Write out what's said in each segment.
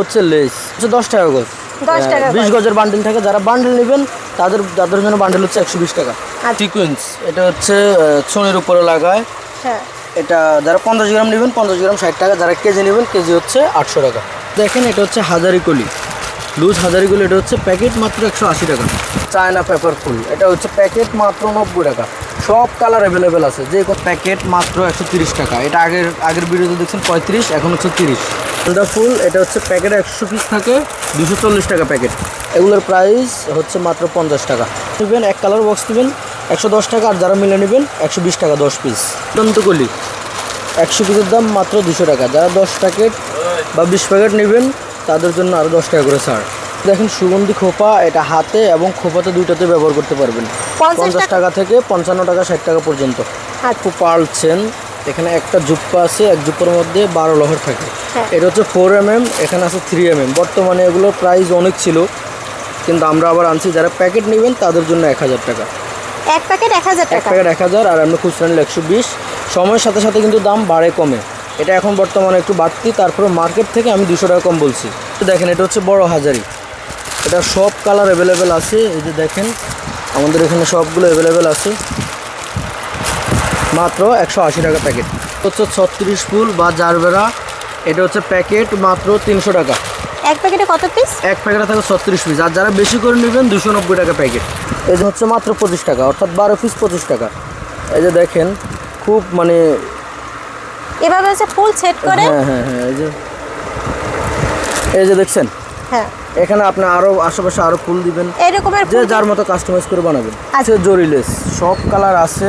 হচ্ছে লেস। হচ্ছে দশ টাকা গজ। 10 টাকা বিশ গজের বান্ডেল থাকে। যারা বান্ডেল নেবেন তাদের তাদের জন্য বান্ডেল হচ্ছে একশো বিশ টাকা। আচ্ছা। সিকুয়েন্স এটা হচ্ছে ছনের উপরে লাগায়। হ্যাঁ। এটা যারা পঞ্চাশ গ্রাম নেবেন পঞ্চাশ গ্রাম ষাট টাকা। যারা কেজি নেবেন কেজি হচ্ছে আটশো টাকা। দেখেন এটা হচ্ছে হাজারি কলি লুজ হাজারি কলি এটা হচ্ছে প্যাকেট মাত্র একশো আশি টাকা। চায়না পেপার ফুল এটা হচ্ছে প্যাকেট মাত্র নব্বই টাকা। সব কালার অ্যাভেলেবেল আছে যে প্যাকেট মাত্র একশো তিরিশ টাকা। এটা আগের আগের ভিডিওতে দেখছেন পঁয়ত্রিশ এখন হচ্ছে তিরিশ। গোল্ডা ফুল এটা হচ্ছে প্যাকেট একশো পিস থাকে দুশো চল্লিশ টাকা প্যাকেট। এগুলোর প্রাইস হচ্ছে মাত্র পঞ্চাশ টাকা। নেবেন এক কালার বক্স নেবেন একশো দশ টাকা আর যারা মিলে নেবেন একশো বিশ টাকা দশ পিস দন্তকলি একশো পিসের দাম মাত্র দুশো টাকা। যারা দশ প্যাকেট বা বিশ প্যাকেট নেবেন তাদের জন্য আরও দশ টাকা করে ছাড়। দেখেন সুগন্ধি খোপা এটা হাতে এবং খোপাতে দুইটাতে ব্যবহার করতে পারবেন। পঞ্চাশ টাকা? থেকে পঞ্চান্ন টাকা ষাট টাকা পর্যন্ত। আচ্ছা। খুব পালছেন। এখানে একটা জুপ্পা আছে এক জুপ্পার মধ্যে বারো লহর থাকে। হ্যাঁ। এটা হচ্ছে ফোর এম এম এখানে আছে থ্রি এম এম বর্তমানে এগুলোর প্রাইস অনেক ছিল কিন্তু আমরা আবার আনছি। যারা প্যাকেট নেবেন তাদের জন্য এক হাজার টাকা। এক প্যাকেট এক হাজার এক প্যাকেট এক হাজার আর আমরা খুচরা নিলে একশো বিশ। সময়ের সাথে সাথে কিন্তু দাম বাড়ে কমে। এটা এখন বর্তমানে একটু বাড়তি তারপরে মার্কেট থেকে আমি দুশো টাকা কম বলছি। দেখেন এটা হচ্ছে বড় হাজারি। এটা সব কালার অ্যাভেলেবেল আছে। এই যে দেখেন আমাদের এখানে সবগুলো অ্যাভেলেবেল আছে। মাত্র একশো আশি টাকা প্যাকেট। হচ্ছে ছত্রিশ ফুল বা জারবেরা। এটা হচ্ছে প্যাকেট মাত্র তিনশো টাকা। এক প্যাকেটে কত পিস? এক প্যাকেটে থাকে ছত্রিশ পিস। আর যারা বেশি করে নেবেন দুশো নব্বই টাকা প্যাকেট। এই যে হচ্ছে মাত্র পঁচিশ টাকা অর্থাৎ বারো পিস পঁচিশ টাকা। এই যে দেখেন খুব মানে এভাবে হচ্ছে ফুল সেট করে? হ্যাঁ হ্যাঁ হ্যাঁ এই যে এই যে দেখছেন? হ্যাঁ। এখানে আপনি আরও আশেপাশে আরও ফুল দিবেন। এই রকমের যে যার মতো কাস্টমাইজ করে বানাবেন। আচ্ছা। আছে জরিলেস সব কালার আছে।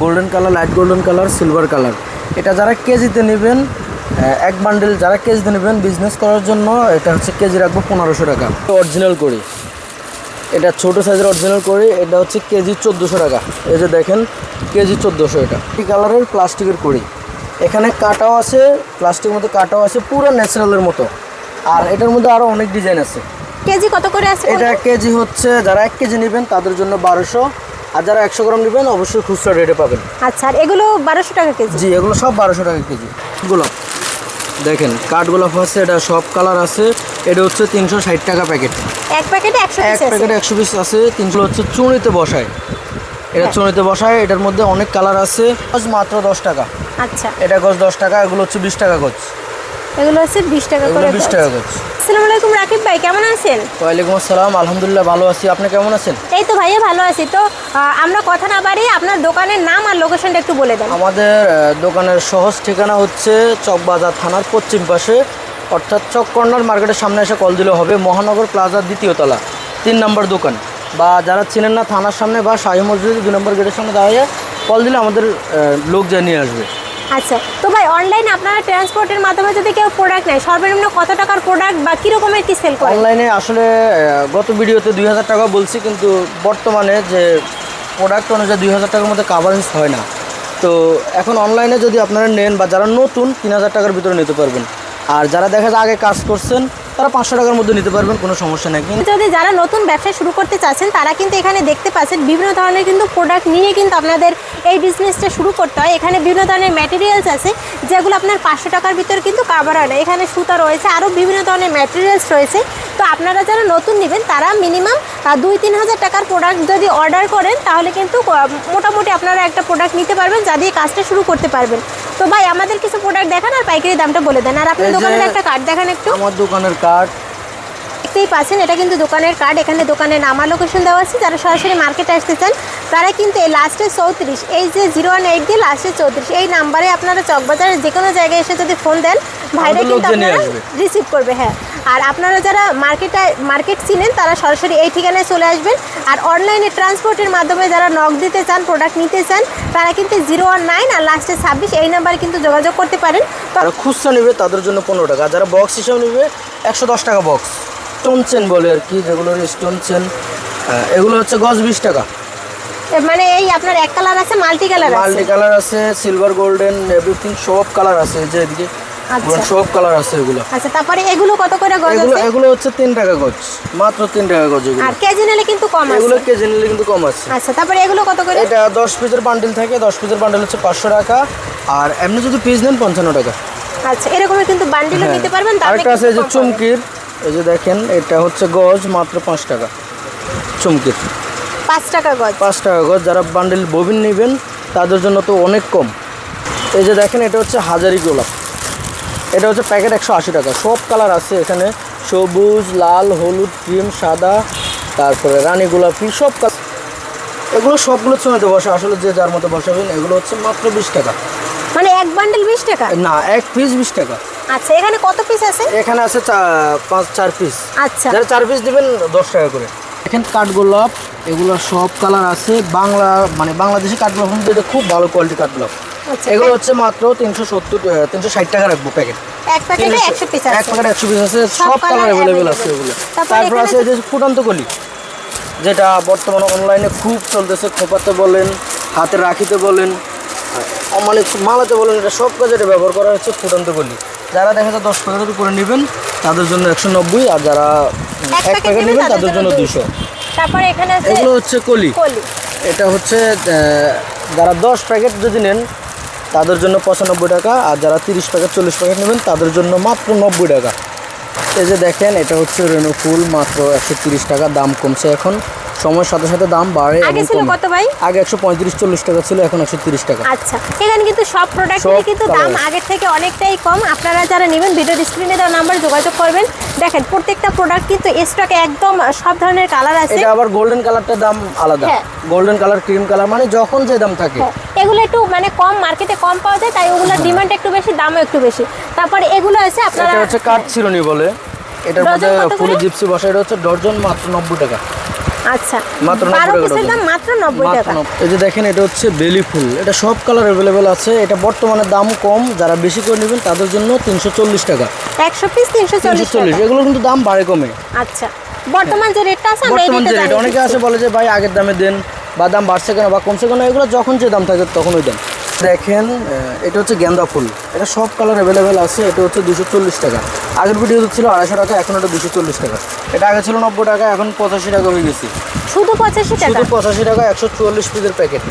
Golden colour light golden colour silver colour. এটা যারা কেজিতে নেবেন এক বান্ডেল যারা কেজিতে নেবেন বিজনেস করার জন্য এটা হচ্ছে কেজি রাখব পনেরোশো টাকা। অরিজিনাল করি। এটা ছোট সাইজের অরিজিনাল করি। এটা হচ্ছে কেজি চোদ্দোশো টাকা। এই যে দেখেন কেজি চোদ্দোশো এটা। এই কালারের প্লাস্টিকের করি। এখানে কাটাও আছে প্লাস্টিকের মধ্যে কাটাও আছে পুরো ন্যাচারালের মতো। আর এটার মধ্যে আরও অনেক ডিজাইন আছে। কেজি কত করে আছে এটা কেজি হচ্ছে যারা এক কেজি নেবেন তাদের জন্য বারোশো। আর যারা একশো গ্রাম নেবেন অবশ্যই খুচরা রেটে পাবেন। আচ্ছা আর এগুলো বারোশো টাকা কেজি? জি এগুলো সব বারোশো টাকা কেজি। গোলাপ। দেখেন কাঠ গোলাপ আছে এটা সব কালার আছে। এটা হচ্ছে তিনশো ষাট টাকা প্যাকেট এক প্যাকেটে একশো এক পিস আছে? প্যাকেটে একশো পিস আছে তিনশো হচ্ছে চুনিতে বসায়। এটা হ্যাঁ। চুনিতে বসায় এটার মধ্যে অনেক কালার আছে। মাত্র দশ টাকা। আচ্ছা। এটা গজ দশ টাকা এগুলো হচ্ছে বিশ টাকা গজ এগুলো হচ্ছে বিশ টাকা করে বিশ। টাকা গজ আসসালামু আলাইকুম রাকিব ভাই কেমন আছেন? ওয়ালাইকুম আসসালাম আলহামদুলিল্লাহ ভালো আছি। আপনি কেমন আছেন? এই তো ভাইয়া ভালো আছি। তো আমরা কথা না বাড়িয়ে আপনার দোকানের নাম আর লোকেশনটা একটু বলে দেন। আমাদের দোকানের সহজ ঠিকানা হচ্ছে চকবাজার থানার পশ্চিম পাশে। অর্থাৎ চক কর্নার মার্কেটের সামনে এসে কল দিলে হবে মহানগর প্লাজার দ্বিতীয় তলা তিন নম্বর দোকান। বা যারা চিনেন না থানার সামনে বা শাহী মসজিদের দুই নম্বর গেটের সামনে দাঁড়িয়ে কল দিলে আমাদের লোক জানিয়ে আসবে। আচ্ছা তো ভাই অনলাইনে আপনারা ট্রান্সপোর্টের মাধ্যমে যদি কেউ প্রোডাক্ট নেয়, সর্বনিম্ন কত টাকার প্রোডাক্ট বা কী রকমের কি সেল করে? অনলাইনে আসলে গত ভিডিওতে দুই হাজার টাকা বলছি, কিন্তু বর্তমানে যে প্রোডাক্ট অনুযায়ী দুই হাজার টাকার মধ্যে কাভারেন্স হয় না। তো এখন অনলাইনে যদি আপনারা নেন বা যারা নতুন, তিন হাজার টাকার ভিতরে নিতে পারবেন। আর যারা দেখা যায় আগে কাজ করছেন তারা পাঁচশো টাকার মধ্যে নিতে পারবেন, কোনো সমস্যা নেই। কিন্তু যদি যারা নতুন ব্যবসা শুরু করতে চাচ্ছেন, তারা কিন্তু এখানে দেখতে পাচ্ছেন বিভিন্ন ধরনের কিন্তু প্রোডাক্ট নিয়ে কিন্তু আপনাদের এই বিজনেসটা শুরু করতে হয়। এখানে বিভিন্ন ধরনের ম্যাটেরিয়ালস আছে, যেগুলো আপনার পাঁচশো টাকার ভিতরে কিন্তু কাভার হয় না। এখানে সুতা রয়েছে, আরও বিভিন্ন ধরনের ম্যাটেরিয়ালস রয়েছে। তো আপনারা যারা নতুন নেবেন, তারা মিনিমাম দুই তিন হাজার টাকার প্রোডাক্ট যদি অর্ডার করেন, তাহলে কিন্তু মোটামুটি আপনারা একটা প্রোডাক্ট নিতে পারবেন, যা দিয়ে কাজটা শুরু করতে পারবেন। তো ভাই আমাদের কিছু প্রোডাক্ট দেখান আর পাইকারি দামটা বলে দেন। আর আপনার দোকানের একটা কার্ড দেখান একটু। আমার দোকানের কার্ড দেখতেই পাচ্ছেন এটা কিন্তু দোকানের কার্ড এখানে দোকানের নামার লোকেশন দেওয়া আছে। যারা সরাসরি মার্কেটে আসতে চান তারা কিন্তু এই লাস্টে চৌত্রিশ এই যে জিরো ওয়ান এইট দিয়ে লাস্টে চৌত্রিশ এই নাম্বারে আপনারা চকবাজারের যে কোনো জায়গায় এসে যদি ফোন দেন ভাইরা কিন্তু আপনারা রিসিভ করবে হ্যাঁ। আর আপনারা যারা মার্কেটে মার্কেট চিনেন তারা সরাসরি এই ঠিকানায় চলে আসবেন। আর অনলাইনে ট্রান্সপোর্টের মাধ্যমে যারা নক দিতে চান প্রোডাক্ট নিতে চান তারা কিন্তু জিরো ওয়ান নাইন আর লাস্টে ছাব্বিশ এই নাম্বারে কিন্তু যোগাযোগ করতে পারেন। তো যারা খুচরা নেবে তাদের জন্য পনেরো টাকা। যারা বক্স হিসাবে নেবে একশো দশ টাকা বক্স স্টোন চেন বলে আর কি যেগুলো স্টোন চেন এগুলো হচ্ছে গজ বিশ টাকা। মানে এই আপনার এক কালার আছে মাল্টি কালার আছে? মাল্টি কালার আছে সিলভার গোল্ডেন এভরিথিং সব কালার আছে যে এদিকে। আচ্ছা। সব কালার আছে এগুলো। আচ্ছা তারপরে এগুলো কত করে গজ এগুলো এগুলো হচ্ছে তিন টাকা গজ মাত্র তিন টাকা গজ এগুলো। আর কেজি নিলে কিন্তু কম আছে। এগুলো কেজি নিলে কিন্তু কম আছে। আচ্ছা তারপরে এগুলো কত করে? এটা দশ পিসের বান্ডেল থাকে দশ পিসের বান্ডেল হচ্ছে পাঁচশো টাকা। আর এমনি যদি পিস নেন পঞ্চান্ন টাকা। আচ্ছা এরকমের কিন্তু বান্ডিলও হ্যাঁ। নিতে পারবেন দামে আরেকটা আছে যে। চুমকির। এই যে দেখেন এটা হচ্ছে গজ মাত্র পাঁচ টাকা। চুমকির পাঁচ টাকা গজ। পাঁচ টাকা গজ যারা বান্ডেল ববিন নেবেন তাদের জন্য তো অনেক কম। এই যে দেখেন এটা হচ্ছে হাজারি গোলাপ। এটা হচ্ছে প্যাকেট একশো আশি টাকা। সব কালার আছে এখানে। সবুজ লাল হলুদ ক্রিম সাদা তারপরে রানী গোলাপি সব কালার। এগুলো সবগুলো চুনাতে বসে আসলে যে যার মতো বসাবেন এগুলো হচ্ছে মাত্র বিশ টাকা। মানে এক বান্ডেল বিশ টাকা? না এক পিস বিশ টাকা। আচ্ছা এখানে কত পিস আছে? এখানে আছে চা- পাঁচ চার পিস আচ্ছা। যারা চার পিস দিবেন দশ টাকা করে। দেখেন কাঠগোলাপ এগুলো সব কালার আছে। বাংলা মানে বাংলাদেশি কাঠগোলাপ এটা খুব ভালো কোয়ালিটি কাঠগোলাপ আচ্ছা এগুলো হচ্ছে মাত্র তিনশো সত্তর তিনশো ষাট টাকা রাখব প্যাকেট এক প্যাকেটে একশো পিস এক আছে প্যাকেট একশো পিস আছে সব কালার অ্যাভেলেবেল আছে এগুলো। তারপর আছে এই যে ফুটান্ত কলি যেটা বর্তমানে অনলাইনে খুব চলতেছে খোপাতে বলেন হাতে রাখিতে বলেন মানে মালাতে বলেন এটা সব কাজে এটা ব্যবহার করা হচ্ছে ফুটান্ত কলি। যারা দেখা যায় দশ প্যাকেটের করে নেবেন তাদের জন্য একশো নব্বই আর যারা এক প্যাকেট প্যাকেট নেবেন তাদের জন্য দুশো তারপর এখানে আছে এগুলো হচ্ছে কলি। এটা হচ্ছে যারা দশ প্যাকেট যদি নেন তাদের জন্য পঁচানব্বই টাকা আর যারা তিরিশ প্যাকেট চল্লিশ প্যাকেট নেবেন তাদের জন্য মাত্র নব্বই টাকা। এই যে দেখেন এটা হচ্ছে রেনু ফুল মাত্র একশো তিরিশ টাকা দাম কমছে এখন। সময়ের সাথে সাথে দাম বাড়ে আগে ছিল কত ভাই? আগে একশো পঁয়ত্রিশ চল্লিশ টাকা ছিল এখন একশো তিরিশ টাকা। আচ্ছা এখানে কিন্তু সব প্রোডাক্টেরই সব কিন্তু দাম। আগের থেকে অনেকটাই কম। আপনারা যারা নেবেন ভিডিওর স্ক্রিনে দেওয়া নাম্বার যোগাযোগ করবেন। দেখেন প্রত্যেকটা প্রোডাক্ট কিন্তু স্টকে একদম সব ধরনের কালার আছে। এটা আবার গোল্ডেন কালারটার দাম আলাদা। হ্যাঁ। গোল্ডেন কালার ক্রিম কালার মানে যখন যে দাম থাকে। হ্যাঁ, এগুলো একটু মানে কম মার্কেটে কম পাওয়া যায় তাই ওগুলোর ডিমান্ড একটু বেশি দামও একটু বেশি। তারপরে এগুলো আছে আপনারা এটা হচ্ছে কাঠ চিরুনি বলে। এটার ডজন মধ্যে? ফুলে জিপসি বসা এটা হচ্ছে ডর্জন মাত্র নব্বই টাকা। আচ্ছা মাত্র 90 টাকা দাম মাত্র নব্বই মাত্র টাকা। এই যে দেখেন এটা হচ্ছে বেলি ফুল। এটা সব কালার অ্যাভেলেবেল আছে। এটা বর্তমানে দাম কম। যারা বেশি করে নেবেন তাদের জন্য তিনশো চল্লিশ টাকা। একশো পিস টাকা। এগুলো কিন্তু দাম বাড়ে কমে। আচ্ছা বর্তমান যে রেটটা আছে আমরা এই রেটে যে রেট জানিয়ে অনেকে। আছে বলে যে ভাই আগের দামে দেন বা দাম বাড়ছে কেন বা কমছে কেন? এগুলো যখন যে দাম থাকে তখন ওই দাম দেখেন এটা হচ্ছে গেন্দা ফুল। এটা সব কালার অ্যাভেলেবেল আছে এটা হচ্ছে দুশো চল্লিশ টাকা। আগের ভিডিও ছিল আড়াইশো টাকা এখন এটা দুশো চল্লিশ টাকা। এটা আগে ছিল নব্বই টাকা এখন পঁচাশি টাকা হয়ে গেছে। শুধু পঁচাশি টাকা? শুধু পঁচাশি টাকা একশো চুয়াল্লিশ পিসের প্যাকেট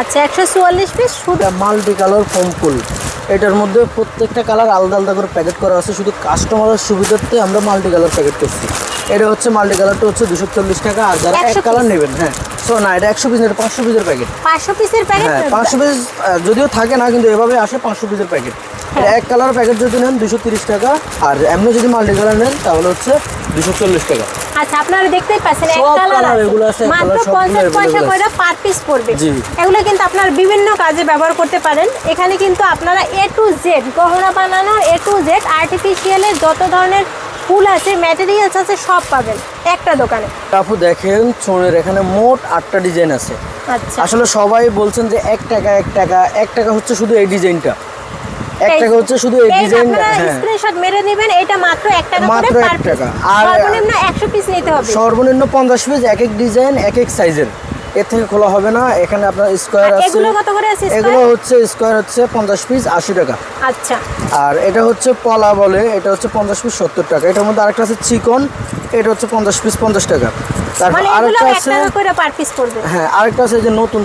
আচ্ছা একশো চুয়াল্লিশ পিস শুধু মাল্টি কালার ফোম ফুল। এটার মধ্যে প্রত্যেকটা কালার আলাদা আলাদা করে প্যাকেট করা আছে। শুধু কাস্টমারের সুবিধার্থে আমরা মাল্টি কালার প্যাকেট করছি। এটা হচ্ছে মাল্টি কালারটা হচ্ছে দুশো চল্লিশ টাকা। আর যারা এক কালার নেবেন হ্যাঁ। সো না এটা একশো পিস এটা পাঁচশো পিসের প্যাকেট পাঁচশো পিসের প্যাকেট হ্যাঁ পাঁচশো পিস যদিও থাকে না কিন্তু এভাবে আসে পাঁচশো পিসের প্যাকেট এক কালার প্যাকেট যদি নেন দুশো তিরিশ টাকা। আর এমনি যদি মাল্টি কালার নেন তাহলে হচ্ছে দুশো চল্লিশ টাকা। আচ্ছা আপনারা দেখতেই পাচ্ছেন এক কালার এগুলো আছে, মাত্র colour সবগুলো পঞ্চাশ পয়সা করে পার পিস পড়বে। জি। এগুলো কিন্তু আপনার বিভিন্ন কাজে ব্যবহার করতে পারেন। এখানে কিন্তু আপনারা এ টু জেড গহনা বানানোর এ টু জেড আর্টিফিশিয়ালের যত ধরনের ফুল আছে ম্যাটেরিয়ালস আছে সব পাবেন একটা দোকানে। আপু দেখেন চোনের এখানে মোট আটটা ডিজাইন আছে। আচ্ছা। আসলে সবাই বলছেন যে এক টাকা এক টাকা এক টাকা হচ্ছে শুধু এই ডিজাইনটা এক টাকা হচ্ছে শুধু এই ডিজাইনটা আপনারা হ্যাঁ। স্ক্রিনশট মেরে নেবেন এটা মাত্র এক টাকা করে মাত্র পার টাকা। আর- সর্বনিম্ন একশো পিস নিতে হবে। সর্বনিম্ন পঞ্চাশ পিস এক এক ডিজাইন এক এক সাইজের এর থেকে খোলা হবে না এখানে আপনার স্কোয়ার আছে। এগুলো কত করে আছে এগুলো হচ্ছে স্কোয়ার হচ্ছে পঞ্চাশ পিস আশি টাকা। আচ্ছা। আর এটা হচ্ছে পলা বলে এটা হচ্ছে পঞ্চাশ পিস সত্তর টাকা। এটার মধ্যে আরেকটা আছে চিকন এটা হচ্ছে পঞ্চাশ পিস পঞ্চাশ টাকা। তারপর মানে আরেকটা আছে হ্যাঁ আরেকটা আছে যে নতুন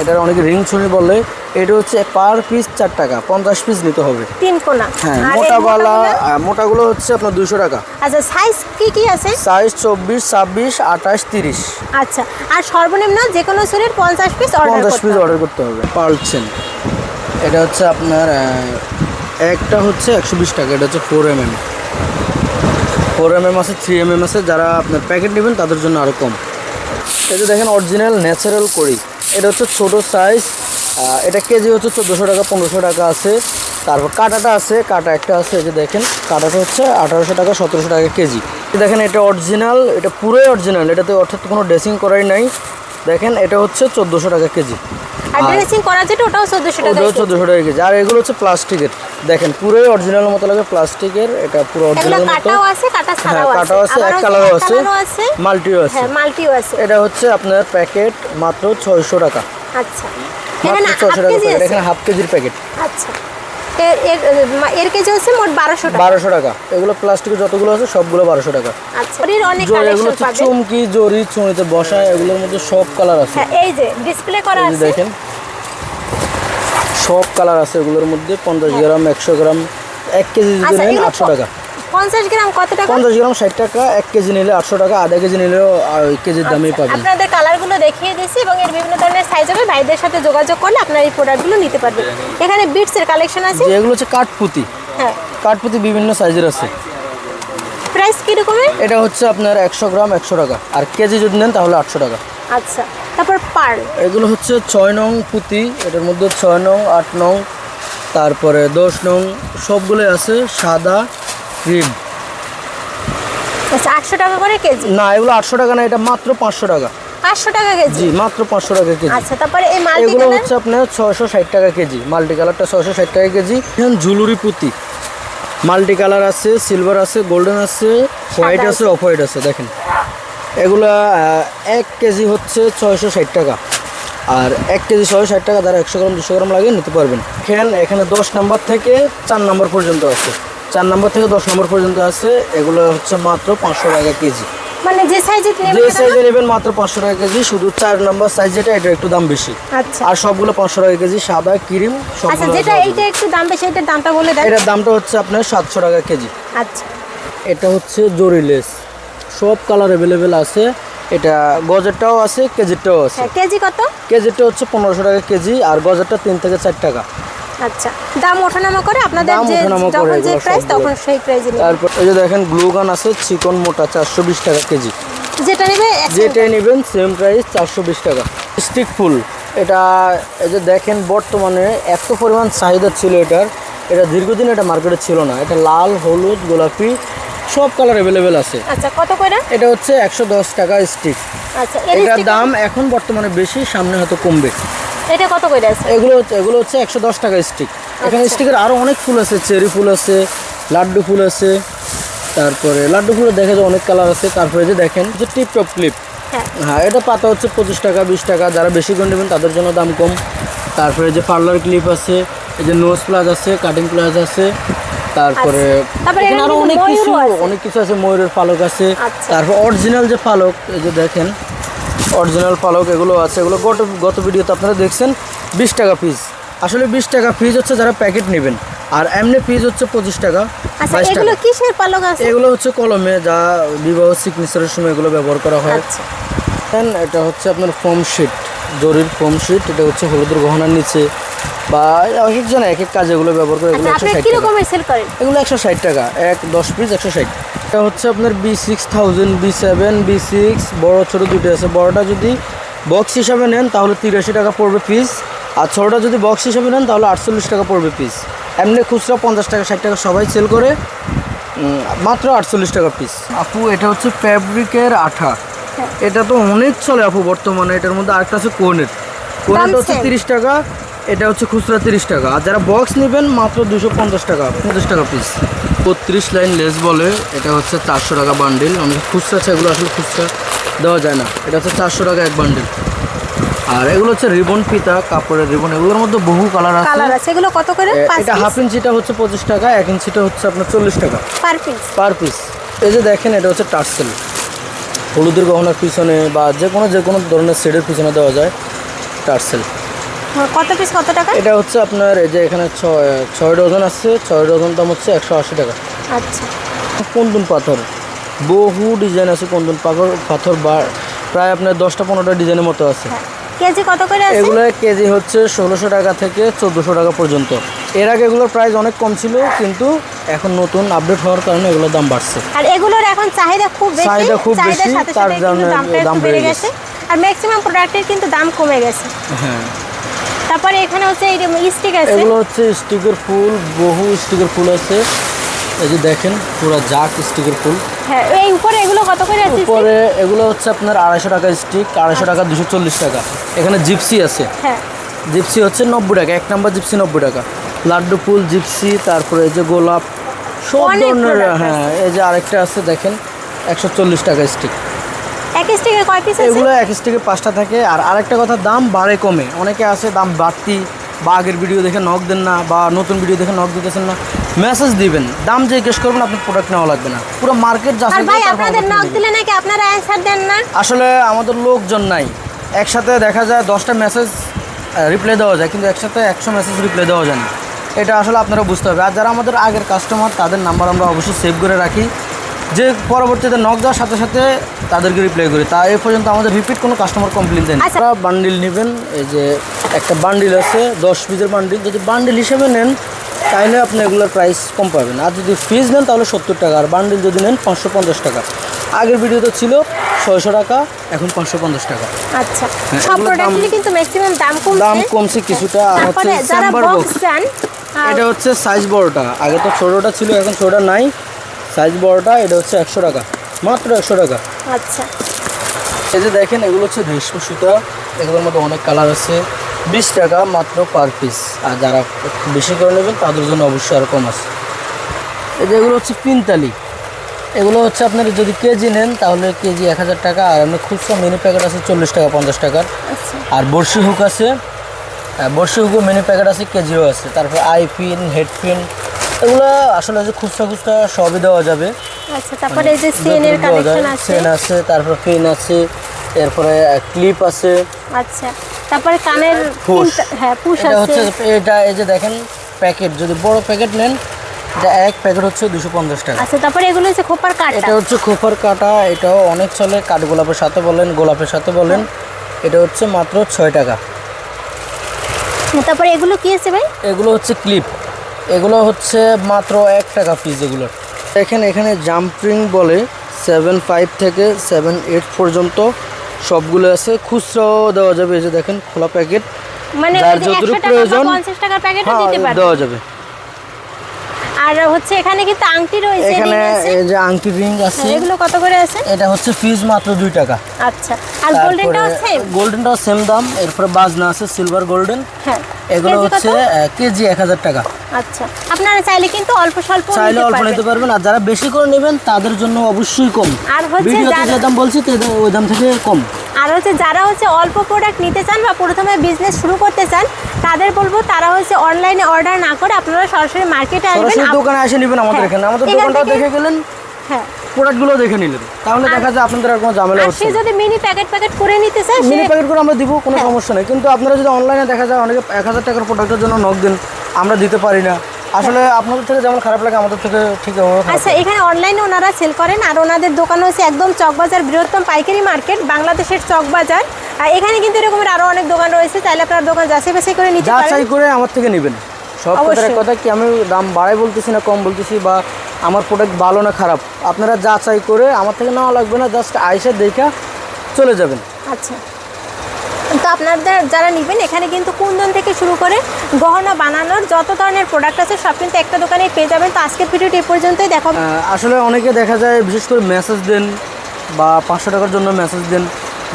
এটার অনেকে রিং বলে এটা হচ্ছে পার পিস চার টাকা পঞ্চাশ পিস নিতে হবে। তিন কোনা। হ্যাঁ মোটাগুলো? হচ্ছে আপনার দুশো টাকা। আচ্ছা সাইজ কি কি আছে? সাইজ চব্বিশ ছাব্বিশ আঠাশ তিরিশ। আচ্ছা আর সর্বনিম্ন যে কোনো পঞ্চাশ পিস পঞ্চাশ পিস অর্ডার করতে হবে এটা হচ্ছে আপনার একটা হচ্ছে একশো বিশ টাকা এটা হচ্ছে four M M four M M আছে থ্রি এম এম আছে, যারা আপনার প্যাকেট নেবেন, তাদের জন্য আরও কম। এটা দেখেন অরিজিনাল ন্যাচারাল করি এটা হচ্ছে ছোটো সাইজ এটা কেজি হচ্ছে চোদ্দোশো টাকা, পনেরোশো টাকা আছে। তারপর কাটাটা আছে, কাটা একটা আছে, এই যে দেখেন, কাটাটা হচ্ছে আঠারোশো টাকা, সতেরোশো টাকা কেজি। দেখেন, এটা অরিজিনাল এটা পুরোই অরিজিনাল এটাতে অর্থাৎ কোনো ড্রেসিং করাই নাই। দেখেন, এটা হচ্ছে চোদ্দোশো টাকা কেজি। আর ড্রেসিং করা যেটা ওটাও 1400 টাকা ওটাও চোদ্দোশো টাকা কেজি। আর এগুলো হচ্ছে প্লাস্টিকের। দেখেন পুরোই অরিজিনাল মতো লাগে প্লাস্টিকের এটা পুরো অরিজিনাল মতো। কাটাও আছে কাটা হ্যাঁ ছাড়াও আছে। কাটাও আছে এক কালারও আছে। মাল্টিও আছে। হ্যাঁ মাল্টিও আছে। এটা হচ্ছে আপনার প্যাকেট মাত্র ছয়শো টাকা। আচ্ছা। মাত্র হাফ ছয়শো টাকা কেজি আছে? এখানে হাফ কেজির প্যাকেট আচ্ছা। এর এর- কেজি হচ্ছে মোট বারোশো টাকা। বারোশো টাকা। এগুলো প্লাস্টিকের যতগুলো আছে সবগুলো বারোশো টাকা। আচ্ছা এর অনেক কালেকশন পাবেন চুমকি জরি চুনিতে বসায় এগুলোর মধ্যে সব কালার আছে। হ্যাঁ এই যে ডিসপ্লে করা আছে। দেখেন সব কালার আছে এগুলোর মধ্যে পঞ্চাশ গ্রাম একশো গ্রাম এক কেজি যদি আচ্ছা নেন এগুলো আটশো টাকা। পঞ্চাশ গ্রাম কত টাকা? পঞ্চাশ গ্রাম ষাট টাকা এক কেজি নিলে আটশো টাকা আধা কেজি নিলেও আহ, ওই কেজির দামই আচ্ছা, পাবেন। আপনাদের কালারগুলো দেখিয়ে দিচ্ছি এবং এর বিভিন্ন ধরনের সাইজ হবে। ভাইদের সাথে যোগাযোগ করলে আপনারা এই প্রোডাক্টগুলো নিতে পারবেন। এখানে বিটসের কালেকশন আছে? যেগুলো হচ্ছে কাঠপুতি। হ্যাঁ। কাঠপুতি বিভিন্ন সাইজের আছে। প্রাইস কীরকমের? এটা হচ্ছে আপনার একশো গ্রাম একশো টাকা। আর কেজি যদি নেন তাহলে আটশো টাকা। আচ্ছা তারপর পার্ল এগুলো হচ্ছে ছয় নং পুঁতি এটার মধ্যে ছয় নং আট নং তারপরে দশ নং সবগুলোই আছে সাদা গ্রিন আচ্ছা আটশো টাকা করে কেজি? না এগুলো আটশো টাকা না এটা মাত্র পাঁচশো টাকা। পাঁচশো টাকা কেজি? জি মাত্র পাঁচশো টাকা কেজি। আচ্ছা তারপরে এই মাল্টি এগুলো হচ্ছে আপনার ছয়শো ষাট টাকা কেজি। মাল্টি কালারটা ছয়শো ষাট টাকা কেজি। এখন জুলুরি পুঁতি। মাল্টি কালার আছে সিলভার আছে গোল্ডেন আছে হোয়াইট আছে অফ হোয়াইট আছে দেখেন। এগুলা এক কেজি হচ্ছে ছয়শো ষাট টাকা। আর এক কেজি ছয়শো ষাট টাকা দ্বারা একশো গ্রাম দুশো গ্রাম লাগিয়ে নিতে পারবেন। এখানে এখানে দশ নাম্বার থেকে চার নাম্বার পর্যন্ত আছে। চার নম্বর থেকে দশ নম্বর পর্যন্ত আছে। এগুলো হচ্ছে মাত্র পাঁচশো টাকা কেজি। মানে যে সাইজে যে সাইজে নেবেন মাত্র পাঁচশো টাকা কেজি শুধু চার নাম্বার সাইজ যেটা এটা একটু দাম বেশি। আচ্ছা। আর সবগুলো পাঁচশো টাকা কেজি সাদা ক্রিম আচ্ছা যেটা সব- এইটা একটু দাম বেশি এটার দামটা বলে দেন। এটার দামটা হচ্ছে আপনার সাতশো টাকা কেজি। আচ্ছা। এটা হচ্ছে জরিলেস সব কালার অ্যাভেলেবেল আছে। এটা গজেরটাও আছে কেজিরটাও আছে। হ্যাঁ কেজি কত? কেজিরটা হচ্ছে পনেরোশো টাকা কেজি আর গজেরটা তিন থেকে চার টাকা। আচ্ছা দাম ওঠানামা করে আপনাদের যে যখন যে প্রাইস তখন সেই প্রাইসে তারপর এই যে দেখেন গ্লুগান আছে চিকন মোটা চারশো বিশ টাকা কেজি। যেটা নেবে একশো যেটাই নেবেন সেম প্রাইস চারশো বিশ টাকা। স্টিক ফুল এটা এই যে দেখেন বর্তমানে এত পরিমাণ চাহিদা ছিল এটার। এটা দীর্ঘদিন এটা মার্কেটে ছিল না। এটা লাল হলুদ গোলাপি সব কালার অ্যাভেলেবেল আছে। আচ্ছা কত করে? এটা হচ্ছে একশো দশ টাকা স্টিক আচ্ছা এটার দাম এখন বর্তমানে বেশি সামনে হয়তো কমবে। এটা কত করে আছে? এগুলো হচ্ছে এগুলো হচ্ছে একশো দশ টাকা স্টিক এখানে আচ্ছা। স্টিকের আরও অনেক ফুল আছে চেরি ফুল আছে লাড্ডু ফুল আছে তারপরে লাড্ডু ফুলের দেখা যায় অনেক কালার আছে তারপরে যে দেখেন যে টিপ টপ ক্লিপ হ্যাঁ। হ্যাঁ এটা পাতা হচ্ছে পঁচিশ টাকা বিশ টাকা যারা বেশি করে নেবেন তাদের জন্য দাম কম। তারপরে যে পার্লার ক্লিপ আছে এই যে নোজ প্লাস আছে কাটিং প্লাস আছে তারপরে আচ্ছা। আরও অনেক কিছু অনেক কিছু আছে ময়ূরের পালক আছে। আচ্ছা। তারপর অরিজিনাল যে পালক এই যে দেখেন অরিজিনাল পালক এগুলো আছে এগুলো গত গত ভিডিওতে আপনারা দেখছেন বিশ টাকা পিস আসলে বিশ টাকা ফিজ হচ্ছে যারা প্যাকেট নেবেন আর এমনি ফিজ হচ্ছে পঁচিশ টাকা আচ্ছা বাইশ এগুলো টাকা। কিসের পালক আছে? এগুলো হচ্ছে কলমে যা বিবাহ সিগনেচারের সময় এগুলো ব্যবহার করা হয়। আচ্ছা। এটা হচ্ছে আপনার ফোম শিট জরির ফোম শিট এটা হচ্ছে হলুদের গহনার নিচে বা এক একজন এক এক কাজে এগুলো ব্যবহার করে এগুলো আচ্ছা একশো ষাট টাকা। এগুলো একশো ষাট টাকা এক দশ পিস একশো ষাট। এটা হচ্ছে আপনার B six thousand B seven B six বড়ো ছোটো দুটো আছে। বড়োটা যদি বক্স হিসাবে নেন তাহলে তিরাশি টাকা পড়বে পিস আর ছোটোটা যদি বক্স হিসাবে নেন তাহলে আটচল্লিশ টাকা পড়বে পিস এমনি খুচরা পঞ্চাশ টাকা ষাট টাকা সবাই সেল করে। মাত্র আটচল্লিশ টাকা পিস আপু এটা হচ্ছে ফ্যাব্রিকের আঠা। এটা তো অনেক চলে আপু বর্তমানে। এটার মধ্যে আরেকটা আছে কোনের কোনেরটা হচ্ছে তিরিশ টাকা। এটা হচ্ছে খুচরা তিরিশ টাকা। আর যারা বক্স নেবেন মাত্র দুশো পঞ্চাশ টাকা পঞ্চাশ টাকা পিস বত্রিশ লাইন লেস বলে এটা হচ্ছে চারশো টাকা বান্ডিল অনেক খুচরা এগুলো আসলে খুচরা দেওয়া যায় না। এটা হচ্ছে চারশো টাকা এক বান্ডিল আর এগুলো হচ্ছে রিবন পিতা কাপড়ের রিবন। এগুলোর মধ্যে বহু কালার আছে। কালার আছে। এগুলো কত করে? এটা হাফ ইঞ্চিটা হচ্ছে পঁচিশ টাকা এক ইঞ্চিটা হচ্ছে আপনার চল্লিশ টাকা। পার পিস পার পিস এই যে দেখেন এটা হচ্ছে টার্সেল। হলুদের গহনার পিছনে বা যে কোনো যে কোনো ধরনের সেটের পিছনে দেওয়া যায় টার্সেল। কত পিস কত টাকা? এটা হচ্ছে আপনার এই যে এখানে ছয় ছয় ডজন আছে ছয় ডজন দাম হচ্ছে একশো আশি টাকা। আচ্ছা। কন্দুন পাথর। বহু ডিজাইন আছে কন্দুন পাথর পাথর বা প্রায় আপনার দশটা পনেরোটা ডিজাইনের মতো আছে। হ্যাঁ। কেজি কত করে আছে? এগুলো কেজি হচ্ছে ষোলোশো টাকা থেকে চোদ্দোশো টাকা পর্যন্ত। এর আগে এগুলোর প্রাইস অনেক কম ছিল কিন্তু এখন নতুন আপডেট হওয়ার কারণে এগুলোর দাম বাড়ছে। আর এগুলোর এখন চাহিদা খুব বেশি চাহিদা খুব বেশি, তার জন্য দাম বেড়ে গেছে। আর ম্যাক্সিমাম প্রোডাক্টের কিন্তু দাম কমে গেছে। হ্যাঁ। তারপরে এখানে হচ্ছে এই স্টিক আছে। এগুলো হচ্ছে স্টিকের ফুল বহু স্টিকের ফুল আছে। এই যে দেখেন পুরো জাক স্টিকের ফুল। হ্যাঁ এই উপরে এগুলো কত করে আছে উপরে এগুলো হচ্ছে আপনার আড়াইশো টাকা স্টিক আড়াইশো টাকা দুশো চল্লিশ টাকা। এখানে জিপসি আছে। হ্যাঁ। জিপসি হচ্ছে নব্বই টাকা এক নাম্বার জিপসি নব্বই টাকা। লাড্ডু ফুল জিপসি তারপরে এই যে গোলাপ সব ধরনের হ্যাঁ এই যে আরেকটা আছে দেখেন একশো চল্লিশ টাকা স্টিক এক স্টিকে কয় পিস আছে? এগুলো এক স্টিকে পাঁচটা থাকে। আর আরেকটা কথা দাম বাড়ে কমে। অনেকে আছে দাম বাড়তি বা আগের ভিডিও দেখে নক দেন না বা নতুন ভিডিও দেখে নক দিতেছেন না। মেসেজ দিবেন। দাম জিজ্ঞেস করবেন আপনার প্রোডাক্ট নেওয়া লাগবে না। পুরো মার্কেট আর ভাই আপনাদের নক দিলে নাকি আপনারা অ্যান্সার দেন না? আসলে আমাদের লোকজন নাই। একসাথে দেখা যায় দশটা মেসেজ রিপ্লাই দেওয়া যায় কিন্তু একসাথে একশো মেসেজ রিপ্লাই দেওয়া যায় না। এটা আসলে আপনারা বুঝতে হবে। আর যারা আমাদের আগের কাস্টমার তাদের নাম্বার আমরা অবশ্যই সেভ করে রাখি। যে পরবর্তীতে নক দেওয়ার সাথে সাথে তাদেরকে রিপ্লাই করি। তা এ পর্যন্ত আমাদের রিপিট কোনো কাস্টমার কমপ্লেন দেন। আপনারা বান্ডিল নেবেন এই যে একটা বান্ডিল আছে দশ পিসের বান্ডিল যদি বান্ডিল হিসেবে নেন তাহলে আপনি এগুলোর প্রাইস কম পাবেন। আর যদি ফিজ নেন তাহলে সত্তর টাকা। আর বান্ডিল যদি নেন পাঁচশো পঞ্চাশ টাকা। আগের ভিডিওতে ছিল ছয়শো টাকা এখন পাঁচশো পঞ্চাশ টাকা। আচ্ছা। হ্যাঁ, সব দাম- কিন্তু ম্যাক্সিমাম দাম কমছে। দাম কমছে কিছুটা আর হচ্ছে চেম্বার বক্স এটা হচ্ছে সাইজ বড়টা। আগে তো ছোটোটা ছিল এখন ছোটোটা নাই। সাইজ বড়টা এটা হচ্ছে একশো টাকা। মাত্র একশো টাকা। আচ্ছা। এই যে দেখেন এগুলো হচ্ছে রেশমি সুতা। এগুলোর মধ্যে অনেক কালার আছে। বিশ টাকা মাত্র পার পিস আর যারা বেশি করে নেবেন তাদের জন্য অবশ্যই আর কম আছে। এই যে এগুলো হচ্ছে পিনতালি। এগুলো হচ্ছে আপনার যদি কেজি নেন তাহলে কেজি এক হাজার টাকা। আর আপনি খুচরা মিনি প্যাকেট আছে চল্লিশ টাকা পঞ্চাশ টাকার। আচ্ছা। আর বর্ষি হুক আছে বর্ষি হুকও মিনি প্যাকেট আছে কেজিও আছে। তারপর আই পিন হেড পিন এগুলো আসলে যে খুচরা খুচরা সবই দেওয়া যাবে। আচ্ছা তারপরে এই যে সিএনের কালেকশন আছে। চেন আছে তারপর পিন আছে এরপরে ক্লিপ আছে। আচ্ছা তারপরে কানের। হ্যাঁ পুশ এটা হচ্ছে এটা এই যে দেখেন প্যাকেট যদি বড় প্যাকেট নেন এটা এক প্যাকেট হচ্ছে দুশো পঞ্চাশ টাকা। আচ্ছা তারপরে এগুলো হচ্ছে খোপার কাঠটা এটা হচ্ছে খোপার কাটা এটাও অনেক চলে কাঠ গোলাপের সাথে বলেন গোলাপের সাথে বলেন এটা হচ্ছে মাত্র ছয় টাকা। তারপরে এগুলো কি আছে ভাই? এগুলো হচ্ছে ক্লিপ এগুলো হচ্ছে মাত্র এক টাকা পিস এগুলো। দেখেন এখানে জাম্পিং বলে সেভেন ফাইভ থেকে সেভেন এইট পর্যন্ত সবগুলো আছে। খুচরাও দেওয়া যাবে এই যে দেখেন খোলা প্যাকেট মানে যার যতটুকু 100 টাকা বা প্রয়োজন, 50 টাকার প্যাকেটও হ্যাঁ দেওয়া যাবে। আর হচ্ছে এখানে কিন্তু আংটি রয়েছে এখানে এই যে আংটি রিং আছে। হ্যাঁ, এগুলো কত করে আছে? এটা হচ্ছে ফিজ মাত্র দুই টাকা। আচ্ছা আর গোল্ডেনটাও সেম গোল্ডেনটাও সেম দাম এরপরে বাজনা আছে সিলভার গোল্ডেন হ্যাঁ এগুলো হচ্ছে কেজি এক হাজার টাকা। আচ্ছা আপনারা চাইলে কিন্তু অল্প স্বল্প চাইলে অল্প নিতে পারবেন আর যারা বেশি করে নেবেন তাদের জন্য অবশ্যই কম। আর হচ্ছে ভিডিওতে যে দাম বলছি তে- ওই দাম থেকে কম। আর হচ্ছে যারা হচ্ছে অল্প প্রোডাক্ট নিতে চান বা প্রথমে বিজনেস শুরু করতে চান তাদের বলব তারা হচ্ছে অনলাইনে অর্ডার না করে আপনারা সরাসরি মার্কেটে আসবেন। দোকানে এসে নেবেন আমাদের হ্যাঁ, এখানে। আমাদের দোকানটা দেখে গেলেন। হ্যাঁ। প্রোডাক্টগুলো দেখে নিলেন। তাহলে দেখা যায় আপনাদের আর কোনো ঝামেলা হচ্ছে যদি মিনি প্যাকেট প্যাকেট করে নিতে সে মিনি প্যাকেট করে আমরা দিব কোনো হ্যাঁ। সমস্যা নেই। কিন্তু আপনারা যদি অনলাইনে দেখা যায় অনেকে এক হাজার টাকার প্রোডাক্টের জন্য নক দেন আমরা দিতে পারি না। আসলে আপনাদের থেকে যেমন খারাপ লাগে আমাদের থেকে ঠিক আচ্ছা এখানে অনলাইনে ওনারা সেল করেন আর ওনাদের দোকান হচ্ছে একদম চকবাজার বৃহত্তম পাইকারি মার্কেট বাংলাদেশের চকবাজার। আর এখানে কিন্তু এরকমের আরও অনেক দোকান রয়েছে চাইলে আপনার দোকান যাচাই বাছাই করে নিতে যাচাই করে আমার থেকে নেবেন। সব কথার কথা কি আমি দাম বাড়াই বলতেছি না কম বলতেছি বা আমার প্রোডাক্ট ভালো না খারাপ? আপনারা যাচাই করে আমার থেকে নেওয়া লাগবে না জাস্ট আইসে দেখা চলে যাবেন। আচ্ছা। তো আপনাদের যারা নেবেন, এখানে কিন্তু কুন্দন থেকে শুরু করে গহনা বানানোর যত ধরনের প্রোডাক্ট আছে, সব কিন্তু একটা দোকানে পেয়ে যাবেন। তো আজকের ভিডিওটি এ পর্যন্তই, দেখো আসলে অনেকে দেখা যায় বিশেষ করে মেসেজ দেন বা পাঁচশো টাকার জন্য মেসেজ দেন,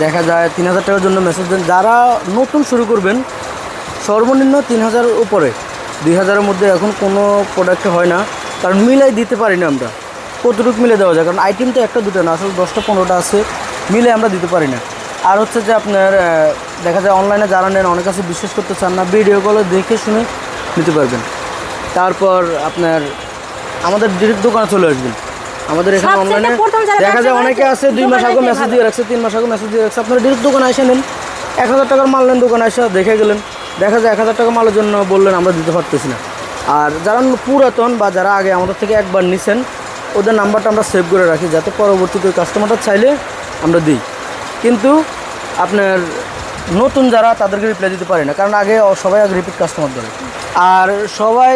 দেখা যায় তিন হাজার টাকার জন্য মেসেজ দেন। যারা নতুন শুরু করবেন, সর্বনিম্ন তিন হাজার উপরে, দুই হাজারের মধ্যে এখন কোনো প্রোডাক্টে হয় না। কারণ মিলাই দিতে পারি না আমরা। কতটুকু মিলে দেওয়া যায়? কারণ আইটেম তো একটা দুটো না, আসলে দশটা, পনেরোটা আছে, মিলে আমরা দিতে পারি না। আর হচ্ছে যে আপনার দেখা যায় অনলাইনে যারা নেন অনেক কাছে বিশ্বাস করতে চান না ভিডিও কলে দেখে শুনে নিতে পারবেন। তারপর আপনার আমাদের ডিরেক্ট দোকানে চলে আসবেন। আমাদের এখানে অনলাইনে দেখা যায় অনেকে আছে দুই মাস আগে মেসেজ দিয়ে রাখছে তিন মাস আগে মেসেজ দিয়ে রাখছে। আপনারা ডিরেক্ট দোকানে এসে নেন এক হাজার টাকার মাল নেন দোকানে এসে দেখে গেলেন। দেখা যায় এক হাজার টাকা মালের জন্য বললেন আমরা দিতে পারতেছি না। আর যারা পুরাতন বা যারা আগে আমাদের থেকে একবার নিছেন ওদের নাম্বারটা আমরা সেভ করে রাখি যাতে পরবর্তীতে ওই কাস্টমারটা চাইলে আমরা দিই। কিন্তু আপনার নতুন যারা তাদেরকে রিপ্লাই দিতে পারি না, কারণ আগে সবাই আগে রিপিট কাস্টমার ধরে। আর সবাই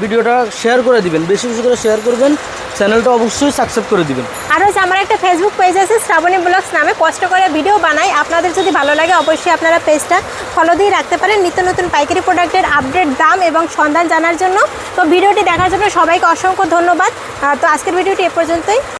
ভিডিওটা শেয়ার করে দিবেন, বেশি বেশি করে শেয়ার করবেন চ্যানেলটা অবশ্যই সাবস্ক্রাইব করে দিবেন। আর হচ্ছে আমার একটা ফেসবুক পেজ আছে, শ্রাবণী ব্লগস নামে, কষ্ট করে ভিডিও বানাই। আপনাদের যদি ভালো লাগে, অবশ্যই আপনারা পেজটা ফলো দিয়ে রাখতে পারেন। নিত্য নতুন পাইকারি প্রোডাক্টের আপডেট দাম এবং সন্ধান জানার জন্য। তো ভিডিওটি দেখার জন্য সবাইকে অসংখ্য ধন্যবাদ। তো আজকের ভিডিওটি এ পর্যন্তই।